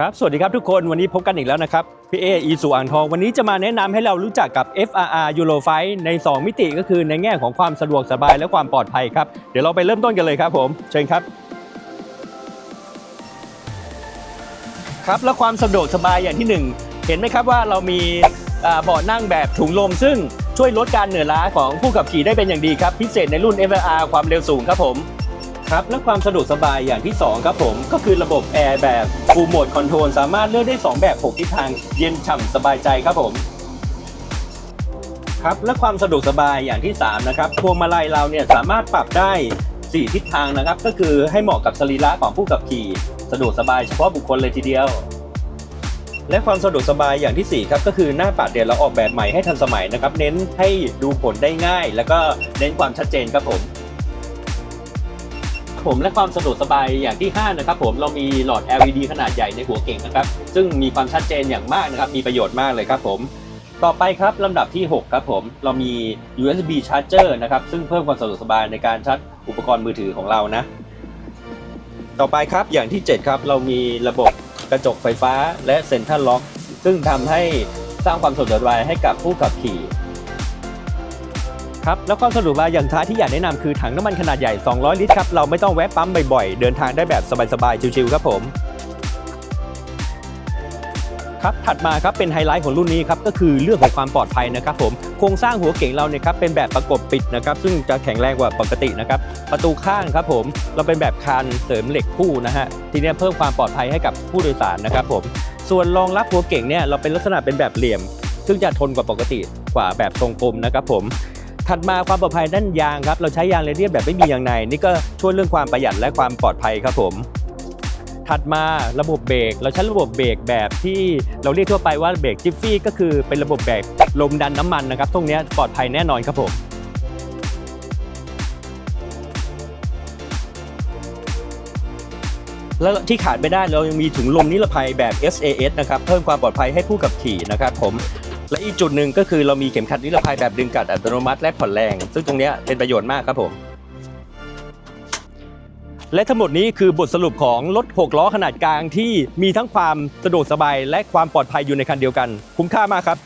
ครับ สวัสดีครับทุกคน วันนี้พบกันอีกแล้วนะครับ พี่เออีสุอ่างทอง วันนี้จะมาแนะนำให้เรารู้จักกับ FRR Euro f i ใน 2 มิติก็คือในแง่ของความสะดวกสบายและความปลอดภัยครับ เดี๋ยวเราไปเริ่มต้นกันเลยครับผม เชิญครับ ครับ และความสะดวกสบายอย่างที่หนึ่งเห็นไหมครับว่าเรามีอ่าเบาะนั่งแบบถุงลม ซึ่งช่วยลดการเหนื่อยล้าของผู้ขับขี่ได้เป็นอย่างดีครับ พิเศษในรุ่น FRR ความเร็วสูงครับผม ครับและความสะดวกสบายอย่างที่ 2 ครับผมก็คือระบบแอร์แบบ Full Mode Control สามารถเลือกได้ 2 แบบ 6 ทิศทางเย็นฉ่ำสบายใจครับผมครับและความสะดวกสบายอย่างที่ 3 นะครับพวงมาลัยเราเนี่ยสามารถปรับได้ 4 ทิศทางนะครับ ก็คือให้เหมาะกับสรีระของผู้ขับขี่ สะดวกสบายเฉพาะบุคคลเลยทีเดียว และความสะดวกสบายอย่างที่ 4 ครับก็คือหน้าปัดเนี่ยวเราออกแบบใหม่ให้ทันสมัยนะครับ เน้นให้ดูผลได้ง่าย แล้วก็เน้นความชัดเจนครับผม ผมและความสะดวกสบายอย่างที่ 5 นะครับผมเรามีหลอด LED ขนาดใหญ่ในหัวเก่งนะครับ ซึ่งมีความชัดเจนอย่างมากนะครับ มีประโยชน์มากเลยครับผม ต่อไปครับลำดับที่ 6 ครับผม เรามี USB charger นะครับ ซึ่งเพิ่มความสะดวกสบายในการชาร์จอุปกรณ์มือถือของเรานะ ต่อไปครับอย่างที่ 7 ครับ เรามีระบบกระจกไฟฟ้าและเซ็นทรัลล็อก ซึ่งทำให้สร้างความสะดวกสบายให้กับผู้ขับขี่ ครับแล้วความสะดวกสบายอย่างท้ายที่อยากแนะนำคือถังน้ำมันขนาดใหญ่ 200 ลิตรครับเราไม่ต้องแวะปั๊มบ่อยๆ เดินทางได้แบบสบายๆ ชิวๆครับผมครับถัดมาครับเป็นไฮไลท์ของรุ่นนี้ครับก็คือเรื่องของความปลอดภัยนะครับผมโครงสร้างหัวเก่งเราเนี่ยครับเป็นแบบประกบปิดนะครับซึ่งจะแข็งแรงกว่าปกตินะครับประตูข้างครับผมเราเป็นแบบคานเสริมเหล็กคู่นะฮะทีนี้เพิ่มความปลอดภัยให้กับผู้โดยสารนะครับผมส่วนรองรับหัวเก่งเนี่ยเราเป็นลักษณะเป็นแบบเหลี่ยม ซึ่งจะทนกว่าปกติกว่าแบบทรงกลมนะครับผม ถัดมาความปลอดภัยด้านยางครับ เราใช้ยางเรเดียมแบบไม่มียางใน นี่ก็ช่วยเรื่องความประหยัดและความปลอดภัยครับผม ถัดมาระบบเบรกเราใช้ระบบเบรกแบบที่เราเรียกทั่วไปว่าเบรกจิฟฟี่ก็คือเป็นระบบเบรกลมดันน้ำมันนะครับตรงนี้ปลอดภัยแน่นอนครับผมแล้วที่ขาดไม่ได้เรายังมีถุงลมนิรภัยแบบ SAS นะครับ เพิ่มความปลอดภัยให้ผู้ขับขี่นะครับผม และอีกจุดหนึ่งก็คือเรามีเข็มขัดนิรภัยแบบดึงกัดอัตโนมัติและผ่อนแรง ซึ่งตรงนี้เป็นประโยชน์มากครับผม และทั้งหมดนี้คือบทสรุปของรถ 6 ล้อขนาดกลางที่มีทั้งความสะดวกสบายและความปลอดภัยอยู่ในคันเดียวกัน คุ้มค่ามากครับ